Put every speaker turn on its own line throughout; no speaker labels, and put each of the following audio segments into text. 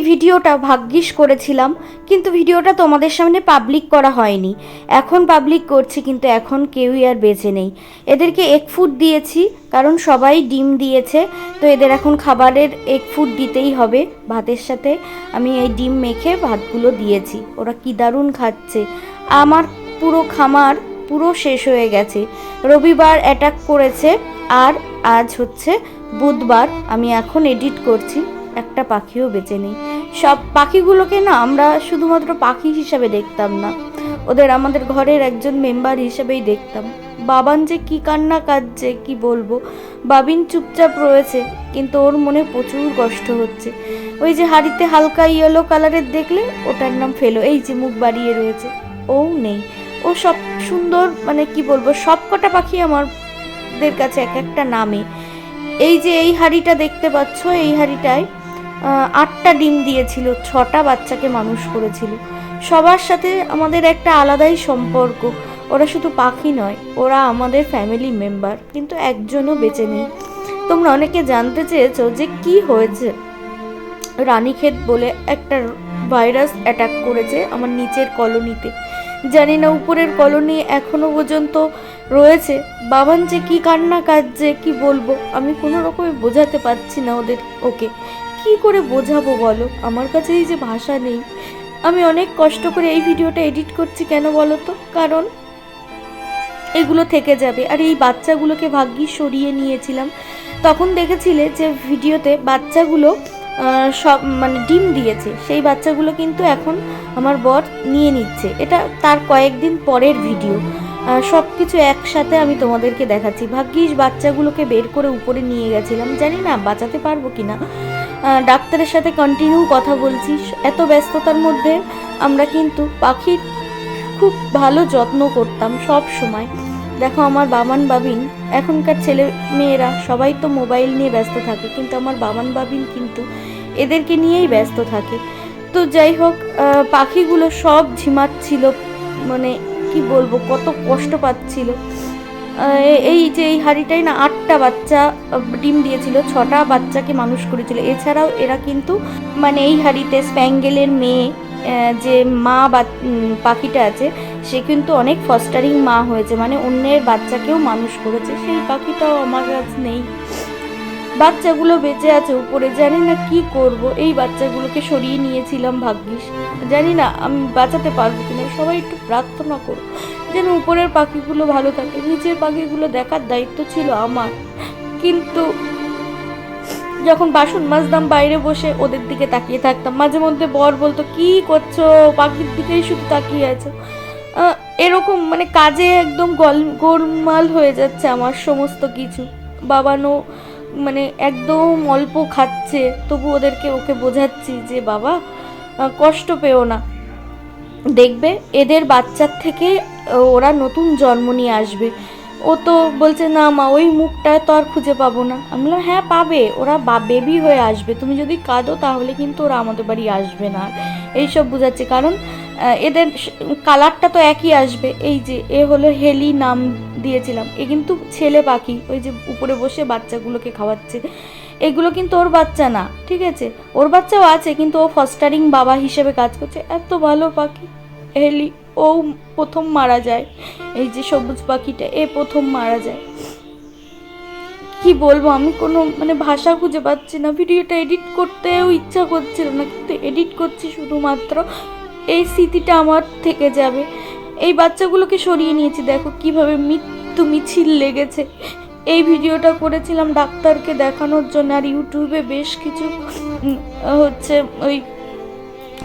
এই ভিডিওটা ভাগ্যিস করেছিলাম, কিন্তু ভিডিওটা তোমাদের সামনে পাবলিক করা হয়নি। এখন পাবলিক করছি, কিন্তু এখন কেউই আর বেঁচে নেই। এদেরকে এক ফুট দিয়েছি, কারণ সবাই ডিম দিয়েছে, তো এদের এখন খাবারের এক ফুট দিতেই হবে ভাতের সাথে। আমি এই ডিম মেখে ভাতগুলো দিয়েছি। ওরা কি দারুণ খাচ্ছে। আমার পুরো খামার পুরো শেষ হয়ে গেছে। রবিবার অ্যাটাক করেছে, আর আজ হচ্ছে বুধবার। আমি এখন এডিট করছি, একটা পাখিও বেঁচে নেই। সব পাখিগুলোকে না আমরা শুধুমাত্র পাখি হিসাবে দেখতাম না। ওদের আমাদের ঘরের একজন মেম্বার হিসেবেই দেখতাম। বাবান যে কি কান্না কাঁদছে কি বলব? বাবিন চুপচাপ রয়েছে, কিন্তু ওর মনে প্রচুর কষ্ট হচ্ছে। ওই যে হাড়িতে হালকা ইয়েলো কালারের দেখলে ওটার নাম ফেলো, এই যে মুখ বাড়িয়ে রয়েছে। ও নেই। ও সব সুন্দর মানে কি বলব সব কটা পাখি আমাদের কাছে এক একটা নামে। এই যে এই হাড়িটা দেখতে পাচ্ছ, এই হাড়িটায় আটটা ডিম দিয়েছিল, ছটা বাচ্চাকে মানুষ করেছিল। সবার সাথে আমাদের একটা আলাদাই সম্পর্ক। ওরা শুধু পাখি নয়, ওরা আমাদের ফ্যামিলি মেম্বার কিন্তু একজনও বেঁচে নেই। তোমরা অনেকে জানতে চেয়েছো যে কি হয়েছে? রানীক্ষেত বলে একটা ভাইরাস অ্যাটাক করেছে আমার নিচের কলোনিতে। জানি না উপরের কলোনি এখনও পর্যন্ত রয়েছে। বাবান যে কি কান্না কাঁদছে কী বলব? আমি কোনো রকমে বোঝাতে পারছি না ওদের, ওকে। কি করে বোঝাবো বলো? আমার কাছে এই যে ভাষা নেই। আমি অনেক কষ্ট করে এই ভিডিওটা এডিট করছি কেন বলো তো? কারণ এগুলো থেকে যাবে। আর এই বাচ্চাগুলোকে ভাগ্যিস সরিয়ে নিয়েছিলাম। তখন দেখেছিলে যে ভিডিওতে বাচ্চাগুলো সব মানে ডিম দিয়েছে। সেই বাচ্চাগুলো কিন্তু এখন আমার বর নিয়ে নিচ্ছে। এটা তার কয়েকদিন পরের ভিডিও। সব কিছু একসাথে আমি তোমাদেরকে দেখাচ্ছি। ভাগ্যিস বাচ্চাগুলোকে বের করে উপরে নিয়ে গেছিলাম। জানি না বাঁচাতে পারব কি না ডাক্তারের সাথে কন্টিনিউ কথা বলছি এত ব্যস্ততার মধ্যে আমরা কিন্তু পাখির খুব ভালো যত্ন করতাম সব সময়। দেখো আমার বাবান বাবিন, এখনকার ছেলে মেয়েরা সবাই তো মোবাইল নিয়ে ব্যস্ত থাকে, কিন্তু আমার বাবান বাবিন কিন্তু এদেরকে নিয়েই ব্যস্ত থাকে। তো যাই হোক পাখিগুলো সব ঝিমাচ্ছিল মানে কি বলব, কত কষ্ট পাচ্ছিল। এই যে এই হাঁড়িটাই না আটটা বাচ্চা ডিম দিয়েছিল, ছটা বাচ্চাকে মানুষ করেছিল। এছাড়াও এরা কিন্তু মানে এই হাঁড়িতে স্প্যাঙ্গেলের মেয়ে যে মা বা পাখিটা আছে, সে কিন্তু অনেক ফস্টারিং মা হয়েছে। মানে অন্যের বাচ্চাকেও মানুষ করেছে। সেই পাখিটাও আমার কাছে নেই। বাচ্চাগুলো বেঁচে আছে উপরে। জানি না কি করব। এই বাচ্চাগুলোকে সরিয়ে নিয়েছিলাম ভাগ্যিস। জানি না আমি বাঁচাতে পারব কিনা। সবাই একটু প্রার্থনা করো যেন উপরের পাখিগুলো ভালো থাকে, নিচের পাখিগুলো দেখার দায়িত্ব ছিল আমার। কিন্তু যখন বাসন মাজতাম, বাইরে বসে ওদের দিকে তাকিয়ে থাকতাম। মাঝে মধ্যে বর বলতো, কি করছ? পাখির দিকেই শুধু তাকিয়ে আছো। এরকম মানে কাজে একদম গল, গোলমাল হয়ে যাচ্ছে আমার সমস্ত কিছু। বাবানো মানে একদম অল্প খাচ্ছে, তবু ওদেরকে ওকে বোঝাচ্ছি যে, বাবা কষ্ট পেও না। দেখবে, এদের বাচ্চার থেকে ওরা নতুন জন্ম নিয়ে আসবে। ও তো বলছে, না মা, ওই মুখটা তো আর খুঁজে পাবো না। আমি বললাম হ্যাঁ পাবে। ওরা বা বেবি হয়ে আসবে। তুমি যদি কাঁদো তাহলে কিন্তু ওরা আমাদের বাড়ি আসবে না। এইসব বোঝাচ্ছে। কারণ এদের কালারটা তো একই আসবে। এই যে, এ হলো হেলি নাম দিয়েছিলাম। এ কিন্তু ছেলে পাখি। ওই যে, উপরে বসে বাচ্চাগুলোকে খাওয়াচ্ছে। এগুলো কিন্তু ওর বাচ্চা না, ঠিক আছে? ওর বাচ্চাও আছে, কিন্তু ও ফস্টারিং বাবা হিসেবে কাজ করছে। এত ভালো পাখি, হেলি। ও প্রথম মারা যায়। এই যে সবুজ পাখিটা, এ প্রথম মারা যায়। কি বলব, আমি কোনো মানে ভাষা খুঁজে পাচ্ছি না। ভিডিওটা এডিট করতেও ইচ্ছা করছিল না, কিন্তু এডিট করছি শুধুমাত্র। এই স্মৃতিটা আমার থেকে যাবে। এই বাচ্চাগুলোকে সরিয়ে নিয়েছি, দেখো কীভাবে মৃত্যু মিছিল লেগেছে। এই ভিডিওটা করেছিলাম ডাক্তারকে দেখানোর জন্য, আর ইউটিউবে বেশ কিছু হচ্ছে ওই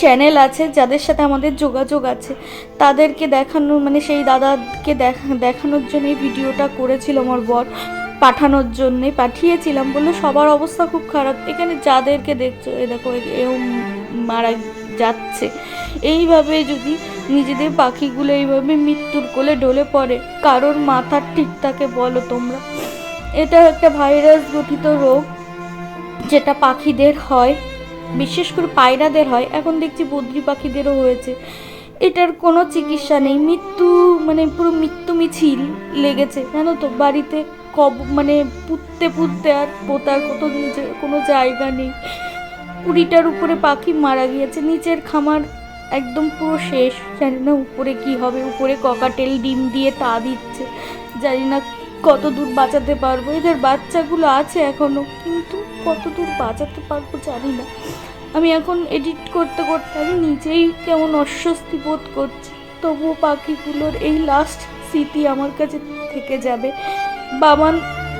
চ্যানেল আছে, যাদের সাথে আমাদের যোগাযোগ আছে, তাদেরকে দেখানো মানে সেই দাদাকে দেখা, দেখানোর জন্য এই ভিডিওটা করেছিল আমার বর, পাঠানোর জন্যে, পাঠিয়েছিলাম বলল সবার অবস্থা খুব খারাপ। এখানে যাদেরকে দেখছ এ দেখো এও মারা যাচ্ছে। এইভাবে যদি নিজেদের পাখিগুলো এইভাবে মৃত্যুর কোলে ডলে পড়ে, কারোর মাথার ঠিক থাকে বলো তোমরা। এটা একটা ভাইরাস গঠিত রোগ, যেটা পাখিদের হয়। বিশেষ করে পায়রাদের হয়। এখন দেখছি বদ্রি পাখিদেরও হয়েছে। এটার কোনো চিকিৎসা নেই। মৃত্যু মানে পুরো মৃত্যু মিছিল লেগেছে। জানো তো, বাড়িতে কব মানে পুঁততে পুঁততে আর পোতার কত কোনো জায়গা নেই। কুড়িটার উপরে পাখি মারা গিয়েছে। নিচের খামার একদম পুরো শেষ। জানি না উপরে কি হবে। উপরে ককাটেল ডিম দিয়ে তা দিচ্ছে। জানি না কত দূর বাঁচাতে পারব? এদের বাচ্চাগুলো আছে এখনও, কিন্তু কত দূর বাঁচাতে পারব জানি না। আমি এখন এডিট করতে করতে আমি নিজেই কেমন অস্বস্তি বোধ করছি। তবুও পাখিগুলোর এই লাস্ট স্মৃতি আমার কাছে থেকে যাবে। বাবান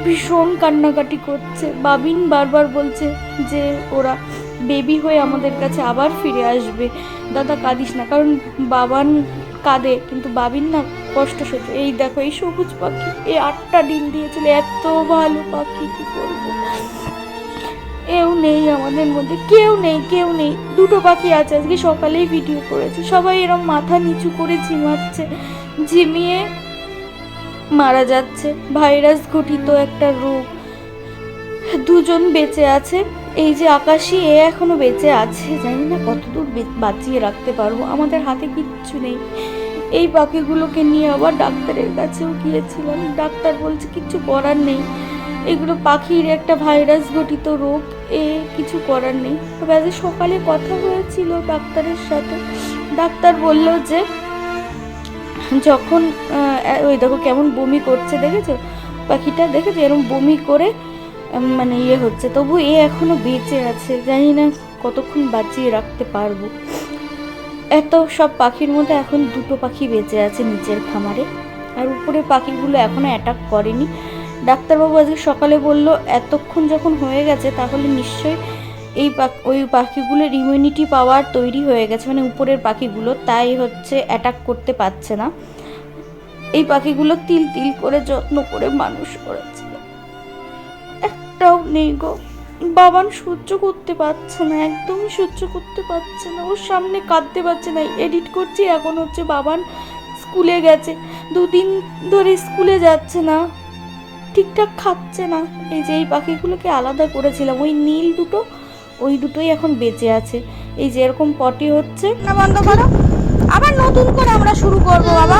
ভীষণ কান্নাকাটি করছে। বাবিন বারবার বলছে যে ওরা বেবি হয়ে আমাদের কাছে আবার ফিরে আসবে। দাদা কাঁদিস না, কারণ বাবান কাঁদে, কিন্তু বাবিন না কষ্ট সহ্য এই দেখো, এই সবুজ পাখি, এই আটটা ডিম দিয়েছিল, এত ভালো পাখি, কি বলব? এও নেই আমাদের মধ্যে, কেউ নেই কেউ নেই। দুটো পাখি আছে, আজকে সকালেই ভিডিও করেছে। সবাই এরম মাথা নিচু করে ঝিমাচ্ছে, ঝিমিয়ে মারা যাচ্ছে। ভাইরাস ঘটিত একটা রোগ। দুজন বেঁচে আছে, এই যে আকাশি এ এখনও বেঁচে আছে। জানি না কতদূর বাঁচিয়ে রাখতে পারব। আমাদের হাতে কিচ্ছু নেই। এই পাখিগুলোকে নিয়ে আবার ডাক্তারের কাছেও গিয়েছিলাম। ডাক্তার বলছে কিচ্ছু করার নেই। এগুলো পাখির একটা ভাইরাস ঘটিত রোগ। এ কিছু করার নেই। তবে আজ সকালে কথা হয়েছিল ডাক্তারের সাথে। ডাক্তার বলল যে, যখন ওই দেখো কেমন বমি করছে, দেখেছ? পাখিটা দেখেছ? এরকম বমি করে মানে ইয়ে হচ্ছে। তবু এ এখনও বেঁচে আছে। জানি না কতক্ষণ বাঁচিয়ে রাখতে পারব। এত সব পাখির মধ্যে এখন দুটো পাখি বেঁচে আছে নিচের খামারে। আর উপরে পাখিগুলো এখনও অ্যাটাক করেনি। ডাক্তারবাবু আজকে সকালে বলল, এতক্ষণ যখন হয়ে গেছে, তাহলে নিশ্চয়ই এই ওই পাখিগুলোর ইমিউনিটি পাওয়ার তৈরি হয়ে গেছে মানে উপরের পাখিগুলো। তাই হচ্ছে অ্যাটাক করতে পারছে না। এই পাখিগুলো তিল তিল করে যত্ন করে মানুষ করেছে একটাও নেই গো। বাবান সহ্য করতে পারছে না একদমই সহ্য করতে পারছে না ওর সামনে কাঁদতে পারছে না এডিট করছি এখন হচ্ছে বাবান স্কুলে গেছে দুদিন ধরে স্কুলে যাচ্ছে না ঠিকঠাক খাচ্ছে না এই যে এই পাখিগুলোকে আলাদা করেছিলাম ওই নীল দুটো ওই দুটোই এখন বেঁচে আছে এই যে এরকম পটি হচ্ছে না বন্ধ করো আবার নতুন করে আমরা শুরু করব বাবা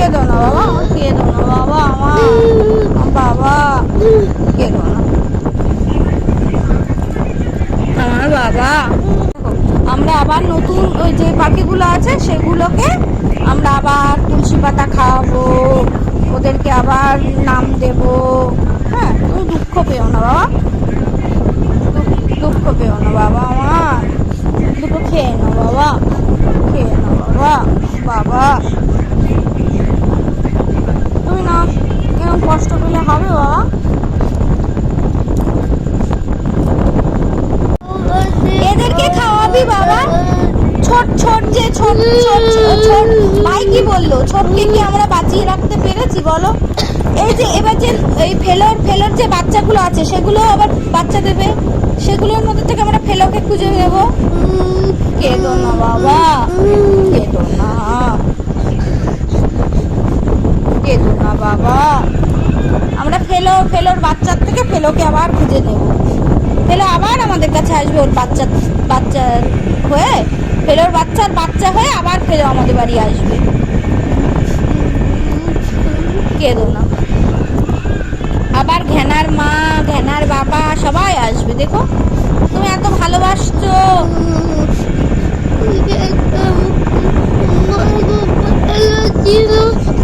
কেঁদো না বাবা আমার কেঁদো না বাবা আমার বাবা দাও না আমার বাবা আমরা আবার নতুন ওই যে পাখিগুলো আছে, সেগুলোকে আমরা আবার তুলসী পাতা খাওয়াবো ওদেরকে আবার নাম দেব হ্যাঁ তুমি দুঃখ পেও না বাবা দুঃখ- দুঃখ পেও না বাবা আমার দুটো খেয়ে নাও বাবা খেয়ে নাও বাবা বাবা তুমি না এরকম কষ্ট পেলে হবে বাবা এদেরকে খাওয়াবি বাবা? ছোট ছোট যে ছোট ছোট ছোট। ভাই কি বলল, ছোটকে কি আমরা বাঁচিয়ে রাখতে পেরেছি বলো? এই যে এবার যে এই ফেলোর ফেলোর যে বাচ্চাগুলো আছে সেগুলো আবার বাচ্চা দেবে? সেগুলোর মধ্যে থেকে আমরা ফেলোকে খুঁজে নেব? কেঁদো না বাবা, কেঁদো না। কেঁদো না বাবা। আমরা ফেলো, ফেলোর বাচ্চার থেকে ফেলোকে আবার খুঁজে নেব। ফেলো আবার আমাদের কাছে আসবে ওর বাচ্চা বাচ্চা হয়ে, ফেলে ওর বাচ্চার বাচ্চা হয়ে আবার ফেলে আমাদের বাড়ি আসবে। কেঁদো না। আবার ঘেনার মা ঘেনার বাবা সবাই আসবে, দেখো। তুমি এত ভালোবাসছো।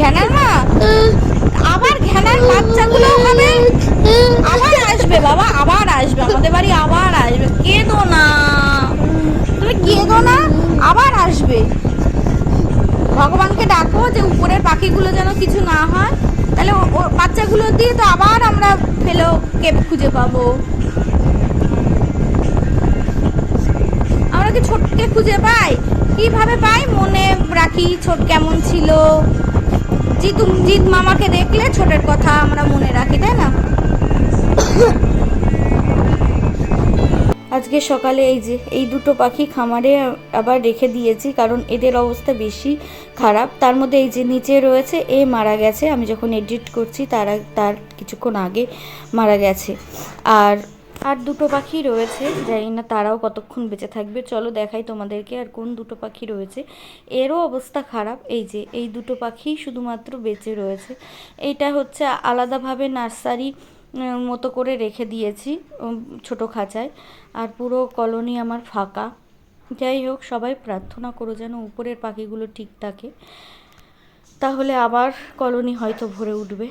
ঘেনার মা, আবার ঘেনার বাচ্চাগুলো হবে আবার আসবে বাবা আবার আসবে আমাদের বাড়ি আবার আসবে কেঁদো না তুমি কেঁদো না আবার আসবে ভগবানকে ডাকো যে উপরের পাখিগুলো যেন কিছু না হয়, তাহলে বাচ্চাগুলো দিয়ে তো আবার আমরা ফেলো কেপ খুঁজে পাবো। আমরা কি ছোটকে খুঁজে পাই? কীভাবে পাই? মনে রাখি ছোট কেমন ছিল। জিতু, জিত মামাকে দেখলে ছোটের কথা আমরা মনে রাখি, তাই না? আজকে সকালে এই যে, এই দুটো পাখি খামারে আবার রেখে দিয়েছি, কারণ এদের অবস্থা বেশি খারাপ। তার মধ্যে এই যে নিচে রয়েছে, এ মারা গেছে। আমি যখন এডিট করছি, তারা তার কিছুক্ষণ আগে মারা গেছে। আর আর দুটো পাখি রয়েছে, জানি না তারাও কতক্ষণ বেঁচে থাকবে। চলো দেখাই তোমাদেরকে আর কোন দুটো পাখি রয়েছে। এরও অবস্থা খারাপ, এই যে, এই দুটো পাখি শুধুমাত্র বেঁচে রয়েছে। এইটা হচ্ছে আলাদাভাবে নার্সারি মতো করে রেখে দিয়েছি ছোটো খাঁচায়। আর পুরো কলোনি আমার ফাঁকা। যাই হোক, সবাই প্রার্থনা করো যেন উপরের পাখিগুলো ঠিক থাকে। তাহলে আবার কলোনি হয়তো ভরে উঠবে।